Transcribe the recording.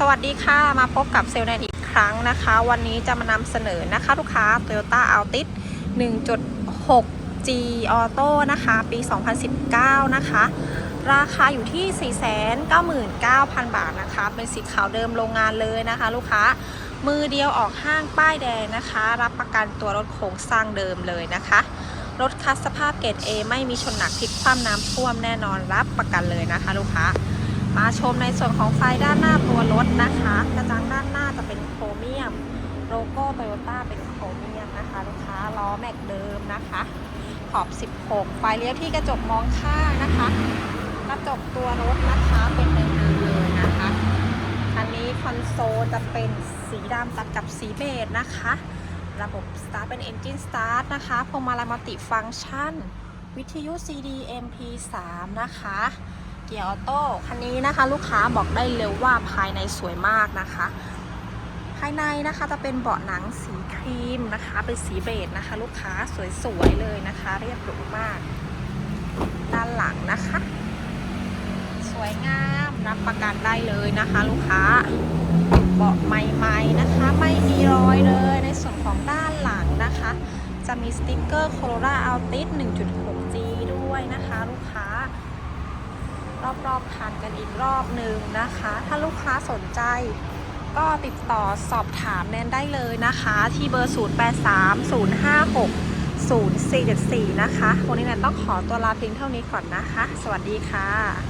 สวัสดีค่ะ มาพบกับเซลล์แนนอีกครั้งนะคะ วันนี้จะมานำเสนอนะคะลูกค้า Toyota Altis 1.6G Auto นะคะ ปี 2019 นะคะ ราคาอยู่ที่ 499,000 บาทนะคะ เป็นสีขาวเดิมโรงงานเลยนะคะ ลูกค้า มือเดียวออกห้างป้ายแดงนะคะ รับประกันตัวรถโครงสร้างเดิมเลยนะคะ รถคัสสภาพเกรด A ไม่มีชนหนักพลิกคว่ำน้ำท่วมแน่นอนรับประกันเลยนะคะ ลูกค้า มาชมในส่วนของไฟด้านหน้าตัวรถนะคะ กระจังด้านหน้าจะเป็นโครเมียม โลโก้โตโยต้าเป็นโครเมียมนะคะลูกค้าล้อแม็กเดิมนะคะ ขอบ 16 ไฟเลี้ยวที่กระจกมองข้างนะคะ กระจกตัวรถนะคะเป็นเดิมเลยนะคะคันนี้คอนโซลจะเป็นสีดำตัดกับสีเบจนะคะ ระบบ Start เป็น Engine Start นะคะพวงมาลัยมัลติฟังก์ชัน วิทยุ CD MP3 นะคะ เกียร์ออโต้คันนี้นะคะ ลูกค้าบอกได้เลยว่าภายในสวยมากนะคะ ภายในนะคะจะเป็นเบาะหนังสีครีมนะคะ เป็นสีเบจนะคะ ลูกค้าสวยๆเลยนะคะ เรียบหรูมาก ด้านหลังนะคะ สวยงามรับประกันได้เลยนะคะ ลูกค้าเบาะใหม่ๆนะคะ ไม่มีรอยเลยในส่วนของด้านหลังนะคะ จะมีสติกเกอร์ Corolla Altis 1.6G รอบๆคันกันอีกรอบหนึ่งนะคะ ถ้าลูกค้าสนใจก็ติดต่อสอบถามแนนได้เลยนะคะ ที่เบอร์ 0830560474 นะคะ วันนี้แนนต้องขอตัวลาเพียงเท่านี้ก่อนนะคะ สวัสดีค่ะ